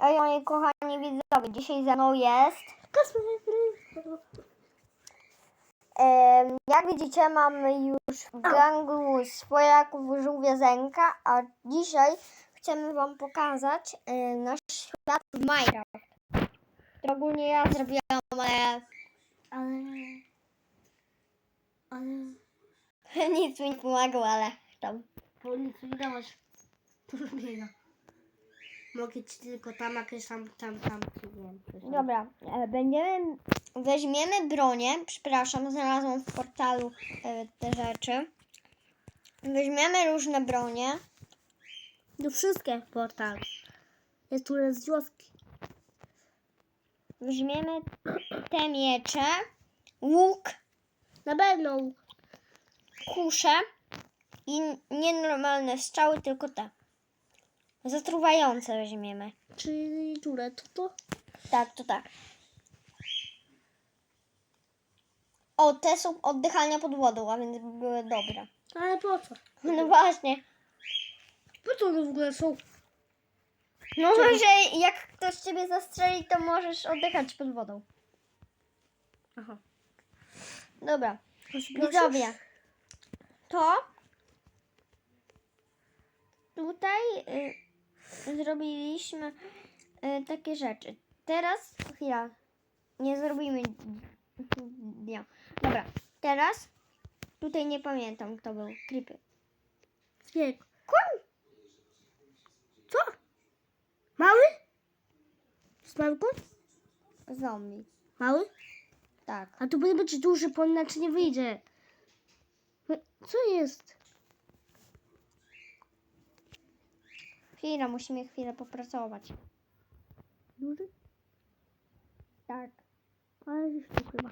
Hej, moi kochani widzowie, dzisiaj ze mną jest... Em, jak widzicie, mamy już w gangu swojaków żółwia Zenka, a dzisiaj chcemy wam pokazać e, nasz świat w Minecraft. To ogólnie ja zrobiłam, ale Ale... Ale... nic mi nie pomagło, ale tam. Bo nic nie dałaś trudnego. Mogę ci tylko tam, jakieś tam, tam, tam, tam. Dobra, e, będziemy, weźmiemy bronię, przepraszam, znalazłam w portalu e, te rzeczy. Weźmiemy różne bronie. No wszystkie portale. Jest tu z. Weźmiemy te miecze, łuk, Na pewno. kusze i nienormalne strzały, tylko te. Zatruwające weźmiemy. Czyli które to to? Tak, to tak. O, te są oddychania pod wodą, a więc by były dobre. Ale po co? No właśnie. Po co one w ogóle są? No że jak ktoś ciebie zastrzeli, to możesz oddychać pod wodą. Aha. Dobra. Widzowie, to tutaj y, zrobiliśmy y, takie rzeczy. Teraz, chwila, nie zrobimy dnia. Dobra, teraz tutaj nie pamiętam kto był. Creepy. Nie. Kłam! Co? Mały? Małego? Zombie. Mały? Tak. A tu powinien być duży, bo inaczej nie wyjdzie. Co jest? Chwila, musimy chwilę popracować. Duży? Tak. Ale już tu chyba.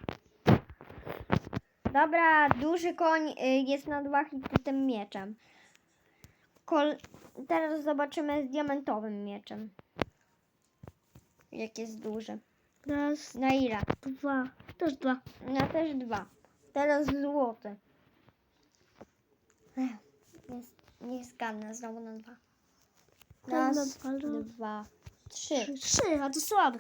Dobra, duży koń y, jest na dwach i tym mieczem. Kol... Teraz zobaczymy z diamentowym mieczem. Jak jest duży. Raz, Na ile? dwa. Też dwa. Na też dwa. Teraz złoty. Ech, Jest, nie zgadnę znowu na dwa. Raz, dwa, trzy. Trzy, a to słaby.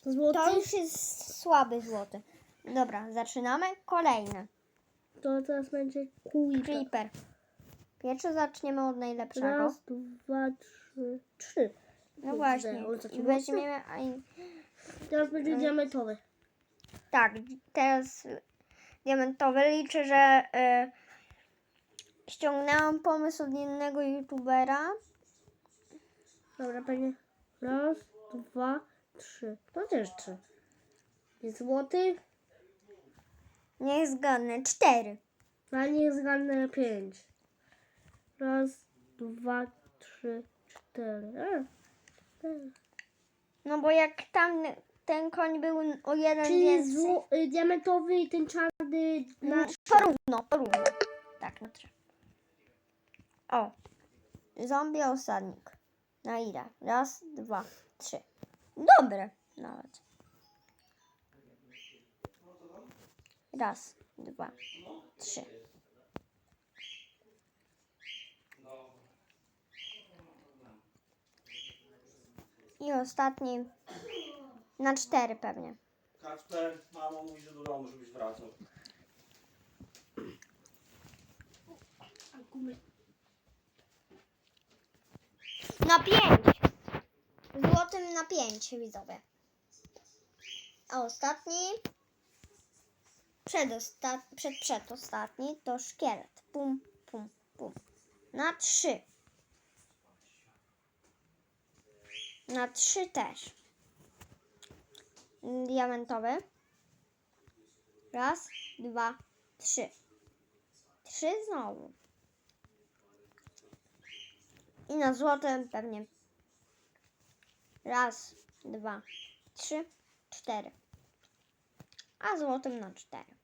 To złoty? To już jest słaby złoty. Dobra, zaczynamy. Kolejny. To teraz będzie creeper. Creeper. Pierwszy zaczniemy od najlepszego. Raz, dwa, trzy, trzy. No właśnie. I weźmiemy. Teraz będzie diamentowy. Tak, teraz diamentowy. Liczę, że y, ściągnęłam pomysł od innego youtubera. Dobra, będzie raz, dwa, trzy. To też trzy. Złoty, Niech zgadnę. Cztery. a nie zgadnę pięć. Raz, dwa, trzy, cztery. A, cztery. No bo jak tam ten koń był o jeden Czyli więcej. zło, y, diamentowy i ten czarny na Mm, Porówno, porówno. Tak, na trzy. O. Zombie osadnik. Na ile? Raz, dwa, trzy. Dobre nawet. Raz, dwa, trzy. I ostatni na cztery pewnie. Kacper, mama mówi, że do domu, żebyś wracał. Na pięć. Złotym na pięć, widzowie. A ostatni, przedosta, przed przedostatni to szkielet. Pum, pum, pum. Na trzy. Na trzy też. Diamentowy. Raz, dwa, trzy. Trzy znowu. I na złotym pewnie. Raz, dwa, trzy, cztery. A złotym na cztery.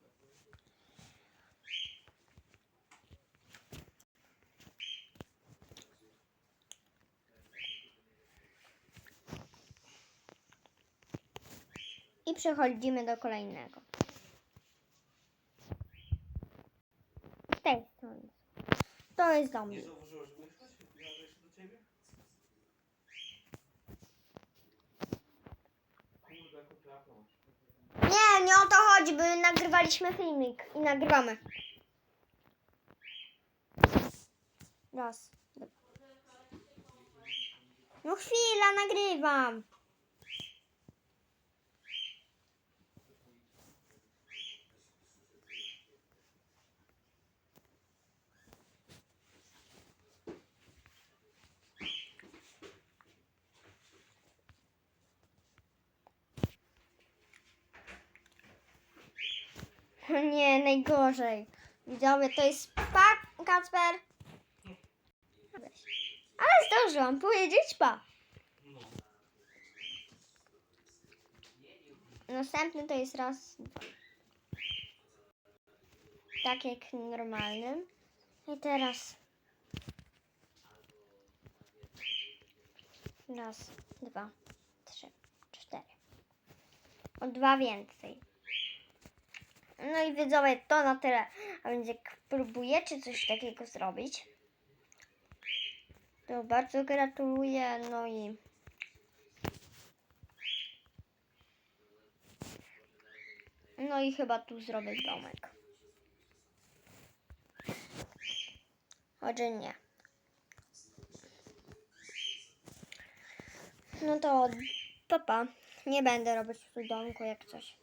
I przechodzimy do kolejnego. Tej strony. To jest do? Nie, o to chodzi, by nagrywaliśmy filmik i nagrywamy. Raz. No chwila, nagrywam. Nie, najgorzej. Widzowie, to jest pa, Kacper. Ale zdążyłam powiedzieć pa. Następny to jest raz, dwa. Tak jak normalnym. I teraz raz, dwa, trzy, cztery. O dwa więcej. No i widzowie, to na tyle. A więc jak próbujecie coś takiego zrobić, to bardzo gratuluję. No i no i chyba tu zrobię domek. Choć nie. No to papa. Nie będę robić tu domku jak coś.